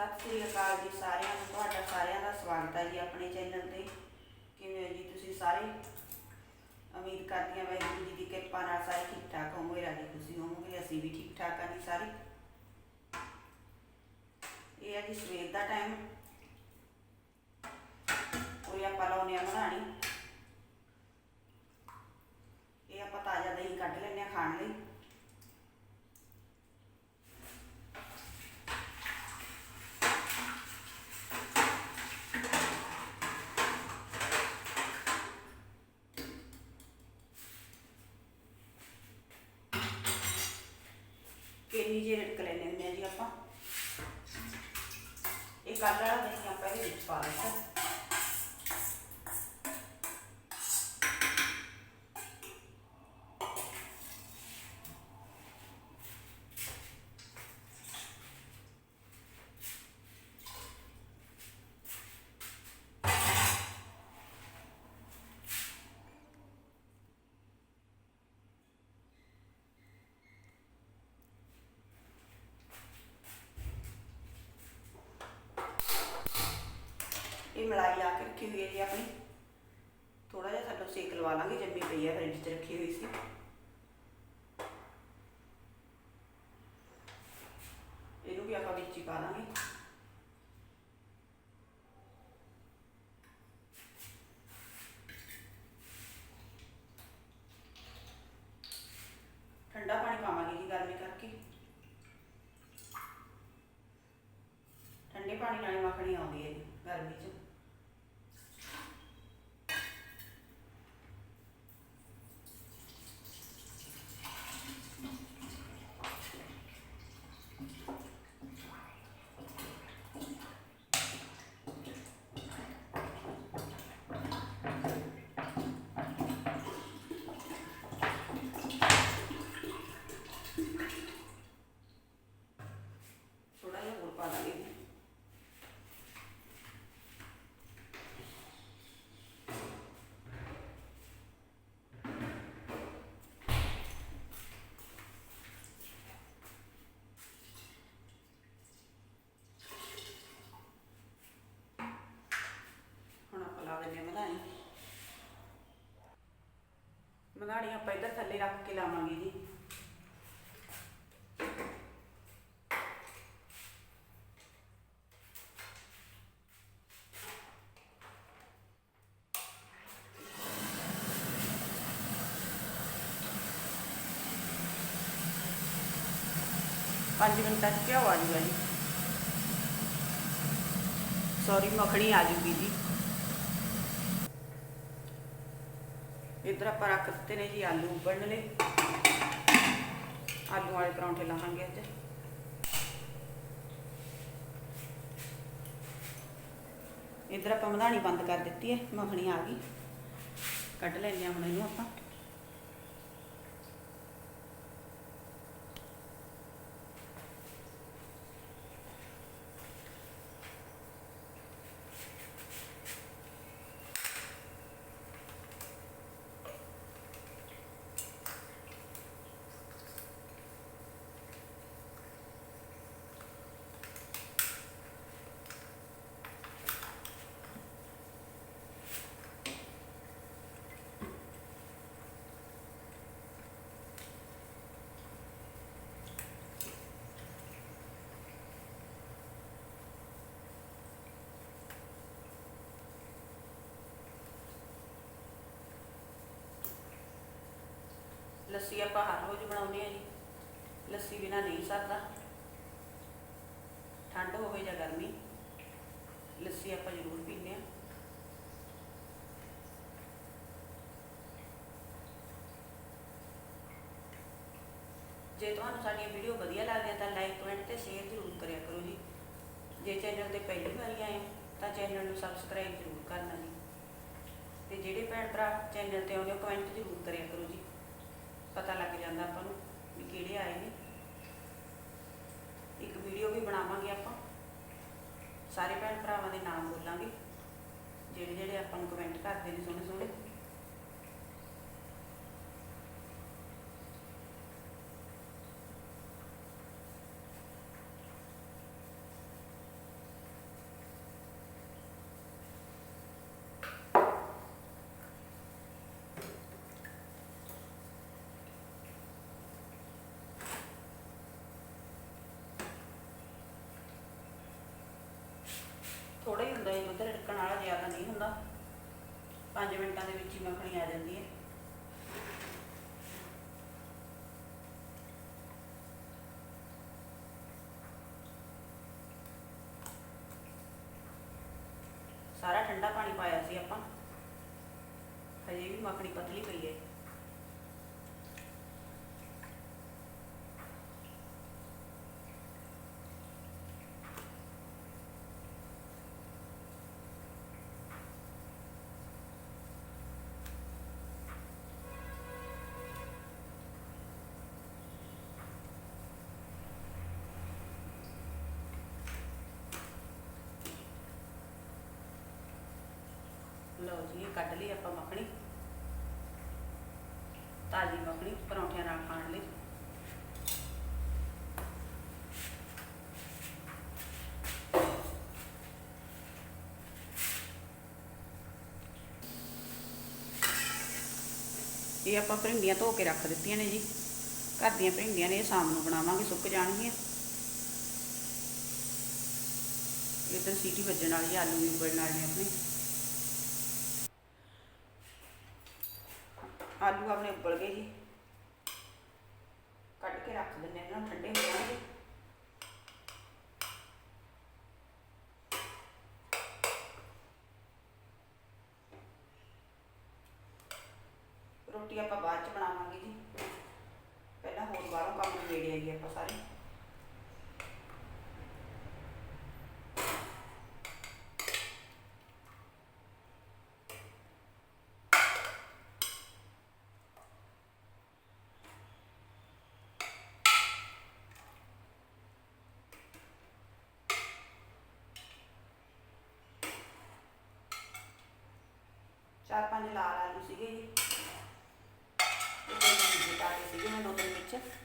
ਸਤਿ ਸ੍ਰੀ ਅਕਾਲ ਜੀ ਸਾਰਿਆਂ ਨੂੰ। ਤੁਹਾਡਾ ਸਾਰਿਆਂ ਦਾ ਸਵਾਗਤ ਹੈ ਜੀ ਆਪਣੇ ਚੈਨਲ ਤੇ। ਕਿਵੇਂ ਹੋ ਜੀ ਤੁਸੀਂ ਸਾਰੇ? ਉਮੀਦ ਕਰਦੀ ਹਾਂ ਵਾਹਿਗੁਰੂ ਜੀ ਦੀ ਕਿਰਪਾ ਨਾਲ ਸਾਰੇ ਠੀਕ ਠਾਕ ਹੋਵੋਗੇ, ਰਾਜੀ ਖੁਸ਼ੀ ਹੋਵੋਗੇ, ਅਸੀਂ ਵੀ ਠੀਕ ਠਾਕ ਹਾਂ ਜੀ ਸਾਰੇ। ਇਹ ਹੈ ਜੀ ਸਵੇਰ ਦਾ ਟਾਈਮ ਉਹ ਆਪਾਂ ਲਾਉਨੇ ਆ ਬਣਾਣੀ ਇਹ ਆਪਾਂ ਤਾਜ਼ਾ ਦਹੀਂ ਕੱਢ ਲੈਨੇ ਆ ਖਾਣ ਲਈ। ਕਿੰਨੀ ਜਿਹੀ ਰਿੜਕ ਲੈਣੇ ਹੁੰਦੇ ਆ ਜੀ ਆਪਾਂ? ਇਹ ਕੱਲ੍ਹ ਵਾਲਾ ਦਹੀਂ ਆਪਾਂ ਇਹਦੇ ਵਿੱਚ ਪਾ ਦਿੱਤਾ ਮਲਾਈ ਲਾ ਕੇ ਰੱਖੀ ਹੋਈ ਹੈ ਜੀ ਆਪਣੀ। ਥੋੜਾ ਜਿਹਾ ਥੱਲੋਂ ਸੇਕ ਲਵਾ ਲਾਂਗੇ, ਜੰਮੀ ਪਈ ਹੈ, ਫਰਿੱਜ 'ਚ ਰੱਖੀ ਹੋਈ ਸੀ ਇਹਨੂੰ ਵੀ ਆਪਾਂ ਵਿੱਚ ਹੀ ਪਾ ਲਾਂਗੇ ਠੰਡਾ ਪਾਣੀ ਪਾਵਾਂਗੇ ਜੀ ਗਰਮੀ ਕਰਕੇ ਠੰਡੇ ਪਾਣੀ ਨਾਲ ਹੀ ਮੱਖਣੀ ਆਉਂਦੀ ਹੈ ਜੀ ਗਰਮੀ 'ਚ ਥੋੜਾ ਜਿਹਾ ਹੋਰ ਪਾ ਦਾਂਗੇ ਜੀ ਹੁਣ ਆਪਾਂ ਲਾ ਦਿੰਦੇ ਹਾਂ ਮਧਾਣੀ ਮਧਾਣੀ ਆਪਾਂ ਇੱਧਰ ਥੱਲੇ ਰੱਖ ਕੇ ਲਾਵਾਂਗੇ ਜੀ। ਪੰਜ ਮਿੰਟਾਂ 'ਚ ਘਿਓ ਆ ਜੂਗਾ ਜੀ। ਸੌਰੀ ਮੱਖਣੀ ਆ ਜੂਗੀ ਜੀ। ਇੱਧਰ ਆਪਾਂ ਰੱਖ ਦਿੱਤੇ ਨੇ ਜੀ ਆਲੂ ਉਬਲਣ ਲਈ ਆਲੂ ਵਾਲੇ ਪਰੌਂਠੇ ਲਾਹਾਂਗੇ ਅੱਜ। ਇੱਧਰ ਆਪਾਂ ਮਧਾਣੀ ਬੰਦ ਕਰ ਦਿੱਤੀ ਹੈ, ਮੱਖਣੀ ਆ ਗਈ। ਕੱਢ ਲੈਂਦੇ ਹਾਂ ਹੁਣ ਇਹਨੂੰ ਆਪਾਂ। ਲੱਸੀ ਆਪਾਂ ਹਰ ਰੋਜ਼ ਬਣਾਉਂਦੇ ਆ ਜੀ। ਲੱਸੀ ਬਿਨਾ ਨਹੀਂ ਸਰਦਾ। ਠੰਡ ਹੋਵੇ ਜਾਂ ਗਰਮੀ, ਲੱਸੀ ਆਪਾਂ ਜ਼ਰੂਰ ਪੀਂਦੇ ਆ ਜੇ ਤੁਹਾਨੂੰ ਸਾਡੀਆਂ ਵੀਡੀਓ ਵਧੀਆ ਲੱਗਦੀਆਂ ਤਾਂ ਲਾਈਕ ਕਮੈਂਟ ਤੇ ਸ਼ੇਅਰ ਜ਼ਰੂਰ ਕਰਿਆ ਕਰੋ ਜੀ। ਜੇ ਚੈਨਲ ਤੇ ਪਹਿਲੀ ਵਾਰੀ ਆਏ ਤਾਂ ਚੈਨਲ ਨੂੰ ਸਬਸਕ੍ਰਾਈਬ ਜ਼ਰੂਰ ਕਰਨਾ ਜੀ। ਤੇ ਜਿਹੜੇ ਭੈਣ ਭਰਾ ਚੈਨਲ ਤੇ ਆਉਂਦੇ ਹੋ ਕਮੈਂਟ ਜ਼ਰੂਰ ਕਰਿਆ ਕਰੋ ਜੀ। ਪਤਾ ਲੱਗ ਜਾਂਦਾ ਆਪਾਂ ਨੂੰ ਵੀ ਕਿਹੜੇ ਆਏ ਨੇ। ਇੱਕ ਵੀਡੀਓ ਵੀ ਬਣਾਵਾਂਗੇ ਆਪਾਂ। ਸਾਰੇ ਭੈਣ ਭਰਾਵਾਂ ਦੇ ਨਾਮ ਬੋਲਾਂਗੇ। ਜਿਹੜੇ ਜਿਹੜੇ ਆਪਾਂ ਨੂੰ ਕਮੈਂਟ ਕਰਦੇ ਨੇ ਸੋਹਣੇ ਸੋਹਣੇ। 5 ਮਿੰਟਾਂ ਦੇ ਵਿੱਚ ਹੀ ਮੱਖਣੀ ਆ ਜਾਂਦੀ ਹੈ। ਸਾਰਾ ਠੰਡਾ ਪਾਣੀ ਪਾਇਆ ਸੀ ਆਪਾਂ। ਹਜੇ ਵੀ ਮੱਖਣੀ ਪਤਲੀ ਪਈ ਹੈ। ਲਓ ਜੀ, ਇਹ ਕੱਢ ਲਈ ਆਪਾਂ ਮੱਖਣੀ। ਤਾਜ਼ੀ ਮੱਖਣੀ, ਪਰੌਂਠਿਆਂ ਨਾਲ ਖਾਣ ਲਈ। ਇਹ ਆਪਾਂ ਭਿੰਡੀਆਂ ਧੋ ਕੇ ਰੱਖ ਦਿੱਤੀਆਂ ਨੇ ਜੀ। ਘਰ ਦੀਆਂ ਭਿੰਡੀਆਂ ਨੇ ਇਹ ਸ਼ਾਮ ਨੂੰ ਬਣਾਵਾਂਗੇ, ਸੁੱਕ ਜਾਣਗੀਆਂ। ਇਧਰ ਸੀਟੀ ਵੱਜਣ ਵਾਲੀ ਆਲੂ ਵੀ ਉਬਲਣ ਵਾਲੇ ਆਪਣੇ। ਆਲੂ ਆਪਣੇ ਉਬਲ ਗਏ ਜੀ ਕੱਢ ਕੇ ਰੱਖ ਦਿੰਦੇ ਹਾਂ ਇਹਨਾਂ ਨੂੰ ਠੰਡੇ ਹੋ ਜਾਣਗੇ ਰੋਟੀ ਆਪਾਂ ਬਾਅਦ ਚ ਬਣਾਵਾਂਗੇ ਜੀ ਪਹਿਲਾਂ ਹੋਰ ਬਾਹਰੋਂ ਕੰਮ ਨਿਬੇੜਿਆ ਜੀ ਆਪਾਂ ਸਾਰੇ ਚਾਰ ਪੰਜ ਲਾਲ ਆਲੂ ਸੀਗੇ ਜੀ। ਇਹ ਕੋਈ ਦੂਜੇ ਸੀਗੇ ਮੈਂ ਨੋਟਨ ਵਿੱਚ।